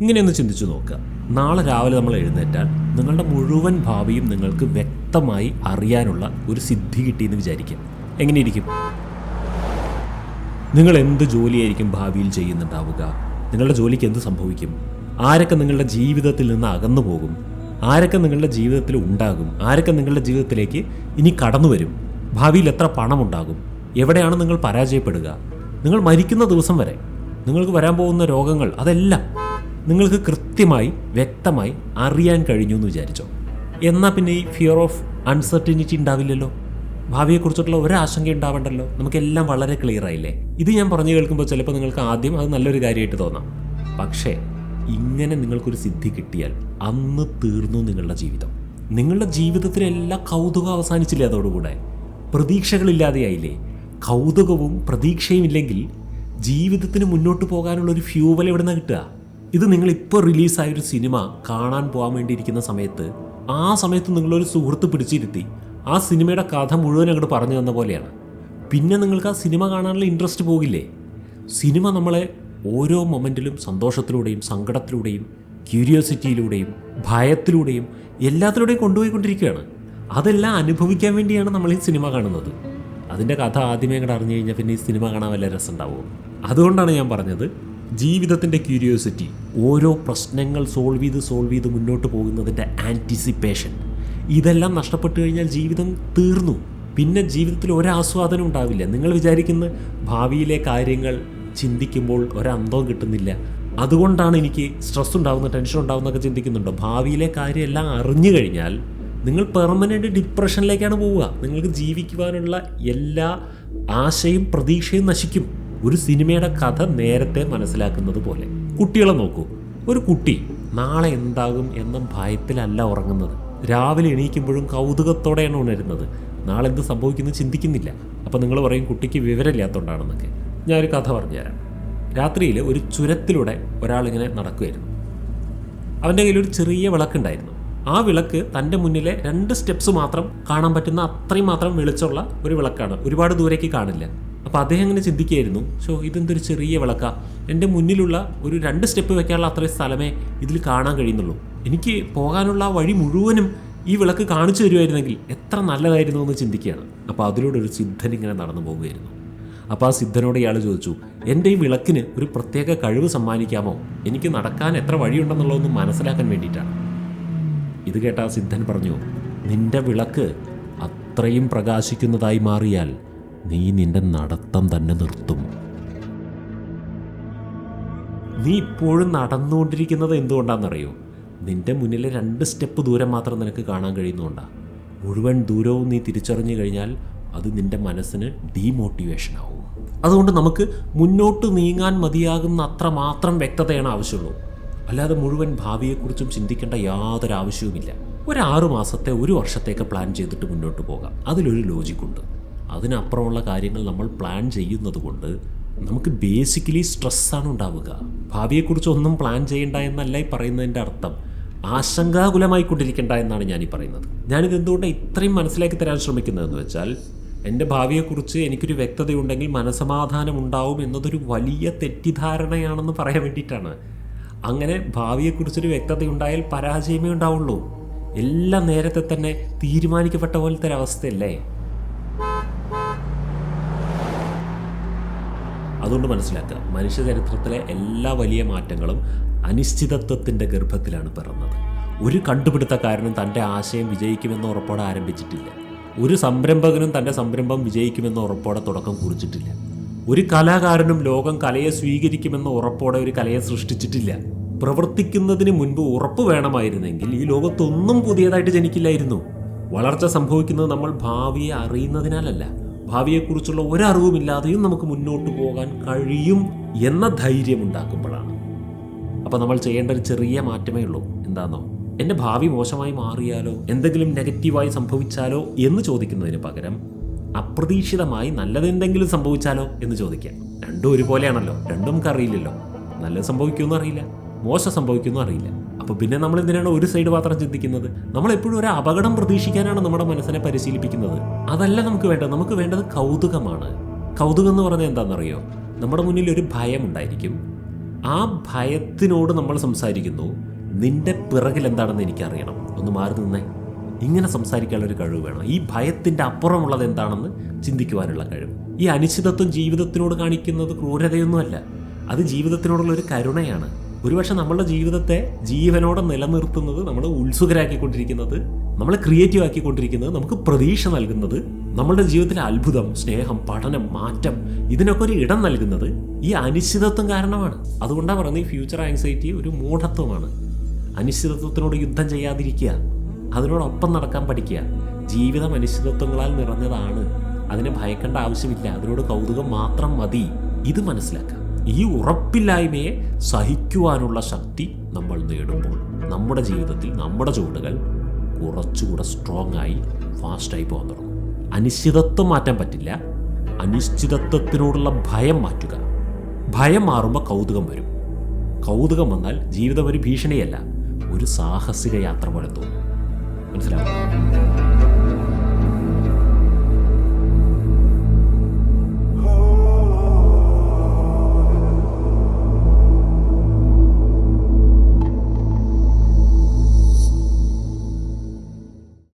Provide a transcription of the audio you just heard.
ഇങ്ങനെയൊന്ന് ചിന്തിച്ചു നോക്കുക നാളെ രാവിലെ നമ്മൾ എഴുന്നേറ്റാൽ നിങ്ങളുടെ മുഴുവൻ ഭാവിയും നിങ്ങൾക്ക് വ്യക്തമായി അറിയാനുള്ള ഒരു സിദ്ധി കിട്ടിയെന്ന് വിചാരിക്കുക എങ്ങനെയിരിക്കും? നിങ്ങൾ എന്ത് ജോലിയായിരിക്കും ഭാവിയിൽ ചെയ്യുന്നുണ്ടാവുക? നിങ്ങളുടെ ജോലിക്ക് എന്ത് സംഭവിക്കും? ആരൊക്കെ നിങ്ങളുടെ ജീവിതത്തിൽ നിന്ന് അകന്നു പോകും? ആരൊക്കെ നിങ്ങളുടെ ജീവിതത്തിൽ ഉണ്ടാകും? ആരൊക്കെ നിങ്ങളുടെ ജീവിതത്തിലേക്ക് ഇനി കടന്നു വരും? ഭാവിയിൽ എത്ര പണമുണ്ടാകും? എവിടെയാണ് നിങ്ങൾ പരാജയപ്പെടുക? നിങ്ങൾ മരിക്കുന്ന ദിവസം വരെ നിങ്ങൾക്ക് വരാൻ പോകുന്ന രോഗങ്ങൾ അതെല്ലാം നിങ്ങൾക്ക് കൃത്യമായി വ്യക്തമായി അറിയാൻ കഴിഞ്ഞു എന്ന് വിചാരിച്ചോ? എന്നാൽ പിന്നെ ഈ ഫിയർ ഓഫ് അൺസർട്ടിനിറ്റി ഉണ്ടാവില്ലല്ലോ? ഭാവിയെക്കുറിച്ചിട്ടുള്ള ഒരാശങ്ക ഉണ്ടാവണ്ടല്ലോ? നമുക്കെല്ലാം വളരെ ക്ലിയർ ആയില്ലേ? ഇത് ഞാൻ പറഞ്ഞു കേൾക്കുമ്പോൾ ചിലപ്പോൾ നിങ്ങൾക്ക് ആദ്യം അത് നല്ലൊരു കാര്യമായിട്ട് തോന്നാം. പക്ഷേ ഇങ്ങനെ നിങ്ങൾക്കൊരു സിദ്ധി കിട്ടിയാൽ അന്ന് തീർന്നു നിങ്ങളുടെ ജീവിതം. നിങ്ങളുടെ ജീവിതത്തിലെല്ലാ കൗതുകം അവസാനിച്ചില്ലേ അതോടുകൂടെ? പ്രതീക്ഷകളില്ലാതെയായില്ലേ കൗതുകവും പ്രതീക്ഷയും ഇല്ലെങ്കിൽ ജീവിതത്തിന് മുന്നോട്ട് പോകാനുള്ള ഒരു ഫ്യൂവൽ എവിടെ നിന്ന് കിട്ടുക. ഇത് നിങ്ങൾ ഇപ്പോൾ റിലീസായ ഒരു സിനിമ കാണാൻ പോകാൻ വേണ്ടിയിരിക്കുന്ന സമയത്ത് ആ സമയത്ത് നിങ്ങളൊരു സുഹൃത്ത് പിടിച്ചിരുത്തി. ആ സിനിമയുടെ കഥ മുഴുവൻ അങ്ങോട്ട് പറഞ്ഞു തന്ന പോലെയാണ്. പിന്നെ നിങ്ങൾക്ക് ആ സിനിമ കാണാനുള്ള ഇൻട്രസ്റ്റ് പോകില്ലേ? സിനിമ നമ്മളെ ഓരോ മൊമെന്റിലും സന്തോഷത്തിലൂടെയും സങ്കടത്തിലൂടെയും ക്യൂരിയോസിറ്റിയിലൂടെയും ഭയത്തിലൂടെയും എല്ലാത്തിലൂടെയും കൊണ്ടുപോയിക്കൊണ്ടിരിക്കുകയാണ്. അതെല്ലാം അനുഭവിക്കാൻ വേണ്ടിയാണ് നമ്മൾ ഈ സിനിമ കാണുന്നത്. അതിന്റെ കഥ ആദ്യമേ അങ്ങോട്ട് അറിഞ്ഞു കഴിഞ്ഞാൽ പിന്നെ ഈ സിനിമ കാണാൻ വല്ല രസം ഉണ്ടാവുമോ അതുകൊണ്ടാണ് ഞാൻ പറഞ്ഞത്. ജീവിതത്തിന്റെ ക്യൂരിയോസിറ്റി ഓരോ പ്രശ്നങ്ങൾ സോൾവ് ചെയ്ത് സോൾവ് ചെയ്ത് മുന്നോട്ട് പോകുന്നതിന്റെ ആന്റിസിപ്പേഷൻ ഇതെല്ലാം നഷ്ടപ്പെട്ടു കഴിഞ്ഞാൽ ജീവിതം തീർന്നു. പിന്നെ ജീവിതത്തിൽ ഒരാസ്വാദനം ഉണ്ടാവില്ല. നിങ്ങൾ വിചാരിക്കുന്ന ഭാവിയിലെ കാര്യങ്ങൾ ചിന്തിക്കുമ്പോൾ ഒരന്തവും കിട്ടുന്നില്ല. അതുകൊണ്ടാണ് എനിക്ക് സ്ട്രെസ് ഉണ്ടാകുന്ന ടെൻഷൻ ഉണ്ടാവുന്നൊക്കെ ചിന്തിക്കുന്നുണ്ടോ. ഭാവിയിലെ കാര്യമെല്ലാം അറിഞ്ഞു കഴിഞ്ഞാൽ നിങ്ങൾ പെർമനന്റ് ഡിപ്രഷനിലേക്കാണ് പോവുക. നിങ്ങൾക്ക് ജീവിക്കുവാനുള്ള എല്ലാ ആശയും പ്രതീക്ഷയും നശിക്കും. ഒരു സിനിമയുടെ കഥ നേരത്തെ മനസ്സിലാക്കുന്നത് പോലെ. കുട്ടികളെ നോക്കൂ. ഒരു കുട്ടി നാളെ എന്താകും എന്ന ഭയത്തിലല്ല ഉറങ്ങുന്നത്. രാവിലെ എണീക്കുമ്പോഴും കൗതുകത്തോടെയാണ് ഉണരുന്നത്. നാളെ എന്ത് സംഭവിക്കുന്നു ചിന്തിക്കുന്നില്ല. അപ്പോൾ നിങ്ങൾ പറയും കുട്ടിക്ക് വിവരമില്ലാത്തതുകൊണ്ടാണെന്നൊക്കെ ഞാനൊരു കഥ പറഞ്ഞുതരാം. രാത്രിയിൽ ഒരു ചുരത്തിലൂടെ ഒരാളിങ്ങനെ നടക്കുമായിരുന്നു അവന്റെ കയ്യിൽ ഒരു ചെറിയ വിളക്കുണ്ടായിരുന്നു. ആ വിളക്ക് തന്റെ മുന്നിലെ രണ്ട് സ്റ്റെപ്സ് മാത്രം കാണാൻ പറ്റുന്ന അത്രയും മാത്രം വെളിച്ചമുള്ള ഒരു വിളക്കാണ്. ഒരുപാട് ദൂരേക്ക് കാണില്ല. അപ്പോൾ അദ്ദേഹം ഇങ്ങനെ ചിന്തിക്കുകയായിരുന്നു സോ ഇതെന്തൊരു ചെറിയ വിളക്ക. എന്റെ മുന്നിലുള്ള ഒരു രണ്ട് സ്റ്റെപ്പ് വെക്കാനുള്ള അത്രയും സ്ഥലമേ ഇതിൽ കാണാൻ കഴിയുന്നുള്ളൂ. എനിക്ക് പോകാനുള്ള വഴി മുഴുവനും ഈ വിളക്ക് കാണിച്ചു തരുമായിരുന്നെങ്കിൽ എത്ര നല്ലതായിരുന്നു എന്ന് ചിന്തിക്കുകയാണ്. അപ്പോൾ അതിലൂടെ ഒരു സിദ്ധൻ ഇങ്ങനെ നടന്നു പോവുകയായിരുന്നു. അപ്പോൾ ആ സിദ്ധനോട് ഇയാൾ ചോദിച്ചു എന്റെ ഈ വിളക്കിന് ഒരു പ്രത്യേക കഴിവ് സമ്മാനിക്കാമോ? എനിക്ക് നടക്കാൻ എത്ര വഴിയുണ്ടെന്നുള്ളതൊന്ന് മനസ്സിലാക്കാൻ വേണ്ടിയിട്ടാണ്. ഇത് കേട്ട ആ സിദ്ധൻ പറഞ്ഞു നിന്റെ വിളക്ക് അത്രയും പ്രകാശിക്കുന്നതായി മാറിയാൽ നീ നിന്റെ നടത്തം തന്നെ നിർത്തും. നീ ഇപ്പോഴും നടന്നുകൊണ്ടിരിക്കുന്നത് എന്തുകൊണ്ടാണെന്നറിയോ? നിന്റെ മുന്നിലെ രണ്ട് സ്റ്റെപ്പ് ദൂരം മാത്രം നിനക്ക് കാണാൻ കഴിയുന്നതുകൊണ്ടാണ് മുഴുവൻ ദൂരവും നീ തിരിച്ചറിഞ്ഞു കഴിഞ്ഞാൽ അത് നിന്റെ മനസ്സിന് ഡീമോട്ടിവേഷൻ ആവും. അതുകൊണ്ട് നമുക്ക് മുന്നോട്ട് നീങ്ങാൻ മതിയാകുന്ന അത്ര മാത്രം വ്യക്തതയാണ് ആവശ്യമുള്ളൂ. അല്ലാതെ മുഴുവൻ ഭാവിയെക്കുറിച്ചും ചിന്തിക്കേണ്ട യാതൊരു ആവശ്യവുമില്ല. ഒരു ആറു മാസത്തെ ഒരു വർഷത്തേക്ക് പ്ലാൻ ചെയ്തിട്ട് മുന്നോട്ട് പോകാം. അതിലൊരു ലോജിക്കുണ്ട് അതിനപ്പുറമുള്ള കാര്യങ്ങൾ നമ്മൾ പ്ലാൻ ചെയ്യുന്നത് കൊണ്ട് നമുക്ക് ബേസിക്കലി സ്ട്രെസ്സാണ് ഉണ്ടാവുക. ഭാവിയെക്കുറിച്ച് ഒന്നും പ്ലാൻ ചെയ്യണ്ട എന്നല്ല ഈ പറയുന്നതിന്റെ അർത്ഥം. ആശങ്കാകുലമായിക്കൊണ്ടിരിക്കേണ്ട എന്നാണ് ഞാൻ ഈ പറയുന്നത്. ഞാനിത് എന്തുകൊണ്ട് ഇത്രയും മനസ്സിലാക്കി തരാൻ ശ്രമിക്കുന്നതെന്ന് വെച്ചാൽ എന്റെ ഭാവിയെക്കുറിച്ച് എനിക്കൊരു വ്യക്തതയുണ്ടെങ്കിൽ മനസമാധാനം ഉണ്ടാവും എന്നതൊരു വലിയ തെറ്റിദ്ധാരണയാണെന്ന് പറയാൻ വേണ്ടിയിട്ടാണ്. അങ്ങനെ ഭാവിയെക്കുറിച്ചൊരു വ്യക്തതയുണ്ടായാൽ പരാജയമേ ഉണ്ടാവുള്ളൂ. എല്ലാം നേരത്തെ തന്നെ തീരുമാനിക്കപ്പെട്ട പോലത്തെ ഒരു അതുകൊണ്ട് മനസ്സിലാക്കുക മനുഷ്യ ചരിത്രത്തിലെ എല്ലാ വലിയ മാറ്റങ്ങളും അനിശ്ചിതത്വത്തിന്റെ ഗർഭത്തിലാണ് പിറന്നത്. ഒരു കണ്ടുപിടുത്തക്കാരനും തന്റെ ആശയം വിജയിക്കുമെന്ന് ഉറപ്പോടെ ആരംഭിച്ചിട്ടില്ല. ഒരു സംരംഭകനും തന്റെ സംരംഭം വിജയിക്കുമെന്ന് ഉറപ്പോടെ തുടക്കം കുറിച്ചിട്ടില്ല. ഒരു കലാകാരനും ലോകം കലയെ സ്വീകരിക്കുമെന്ന ഉറപ്പോടെ ഒരു കലയെ സൃഷ്ടിച്ചിട്ടില്ല. പ്രവർത്തിക്കുന്നതിന് മുൻപ് ഉറപ്പ് വേണമായിരുന്നെങ്കിൽ ഈ ലോകത്തൊന്നും പുതിയതായിട്ട് ജനിക്കില്ലായിരുന്നു. വളർച്ച സംഭവിക്കുന്നത് നമ്മൾ ഭാവിയെ അറിയുന്നതിനാലല്ല. ഭാവിയെക്കുറിച്ചുള്ള ഒരറിവുമില്ലാതെയും നമുക്ക് മുന്നോട്ട് പോകാൻ കഴിയും എന്ന ധൈര്യം ഉണ്ടാക്കുമ്പോഴാണ് അപ്പോൾ നമ്മൾ ചെയ്യേണ്ട ഒരു ചെറിയ മാറ്റമേ ഉള്ളൂ. എന്താണെന്നോ എന്റെ ഭാവി മോശമായി മാറിയാലോ? എന്തെങ്കിലും നെഗറ്റീവായി സംഭവിച്ചാലോ എന്ന് ചോദിക്കുന്നതിന് പകരം അപ്രതീക്ഷിതമായി നല്ലതെന്തെങ്കിലും സംഭവിച്ചാലോ എന്ന് ചോദിക്കാം. രണ്ടും ഒരുപോലെയാണല്ലോ. രണ്ടും നമുക്ക് അറിയില്ലല്ലോ നല്ലത് സംഭവിക്കുമെന്നും അറിയില്ല. മോശം സംഭവിക്കുമെന്നും അറിയില്ല. അപ്പോൾ പിന്നെ നമ്മൾ എന്തിനാണ് ഒരു സൈഡ് മാത്രം ചിന്തിക്കുന്നത്? നമ്മൾ എപ്പോഴും ഒരു അപകടം പ്രതീക്ഷിക്കാനാണ് നമ്മുടെ മനസ്സിനെ പരിശീലിപ്പിക്കുന്നത്. അതല്ല നമുക്ക് വേണ്ടത്. നമുക്ക് വേണ്ടത് കൗതുകമാണ്. കൗതുകം എന്ന് പറഞ്ഞാൽ എന്താണെന്നറിയോ? നമ്മുടെ മുന്നിൽ ഒരു ഭയം ഉണ്ടായിരിക്കും. ആ ഭയത്തിനോട് നമ്മൾ സംസാരിക്കുന്നു. നിന്റെ പിറകിൽ എന്താണെന്ന് എനിക്കറിയണം. ഒന്ന് മാറി നിന്നേ. ഇങ്ങനെ സംസാരിക്കാനുള്ള ഒരു കഴിവ് വേണം. ഈ ഭയത്തിന്റെ അപ്പുറമുള്ളത് എന്താണെന്ന് ചിന്തിക്കുവാനുള്ള കഴിവ്. ഈ അനിശ്ചിതത്വം ജീവിതത്തിനോട് കാണിക്കുന്നത് ക്രൂരതയൊന്നുമല്ല. അത് ജീവിതത്തിനോടുള്ള ഒരു കരുണയാണ്. ഒരുപക്ഷെ നമ്മളുടെ ജീവിതത്തെ ജീവനോടെ നിലനിർത്തുന്നത് നമ്മൾ ഉത്സുകരാക്കിക്കൊണ്ടിരിക്കുന്നത് നമ്മൾ ക്രിയേറ്റീവ് ആക്കിക്കൊണ്ടിരിക്കുന്നത് നമുക്ക് പ്രതീക്ഷ നൽകുന്നത് നമ്മളുടെ ജീവിതത്തിലെ അത്ഭുതം സ്നേഹം പഠനം മാറ്റം ഇതിനൊക്കെ ഒരു ഇടം നൽകുന്നത് ഈ അനിശ്ചിതത്വം കാരണമാണ്. അതുകൊണ്ടാണ് പറയുന്നത് ഈ ഫ്യൂച്ചർ ആങ്സൈറ്റി ഒരു മൂഢത്വമാണ്. അനിശ്ചിതത്വത്തിനോട് യുദ്ധം ചെയ്യാതിരിക്കുക അതിനോടൊപ്പം നടക്കാൻ പഠിക്കുക. ജീവിതം അനിശ്ചിതത്വങ്ങളാൽ നിറഞ്ഞതാണ്. അതിനെ ഭയക്കേണ്ട ആവശ്യമില്ല. അതിനോട് കൗതുകം മാത്രം മതി. ഇത് മനസ്സിലാക്കാം ഈ ഉറപ്പില്ലായ്മയെ സഹിക്കുവാനുള്ള ശക്തി നമ്മൾ നേടുമ്പോൾ നമ്മുടെ ജീവിതത്തിൽ നമ്മുടെ ചുവടുകൾ കുറച്ചുകൂടെ സ്ട്രോങ് ആയി ഫാസ്റ്റായി പോകാൻ തുടങ്ങും. അനിശ്ചിതത്വം മാറ്റാൻ പറ്റില്ല. അനിശ്ചിതത്വത്തിനോടുള്ള ഭയം മാറ്റുക. ഭയം മാറുമ്പോൾ കൗതുകം വരും. കൗതുകം വന്നാൽ ജീവിതം ഒരു ഭീഷണിയല്ല ഒരു സാഹസിക യാത്ര പോലെ തോന്നും. മനസ്സിലാവും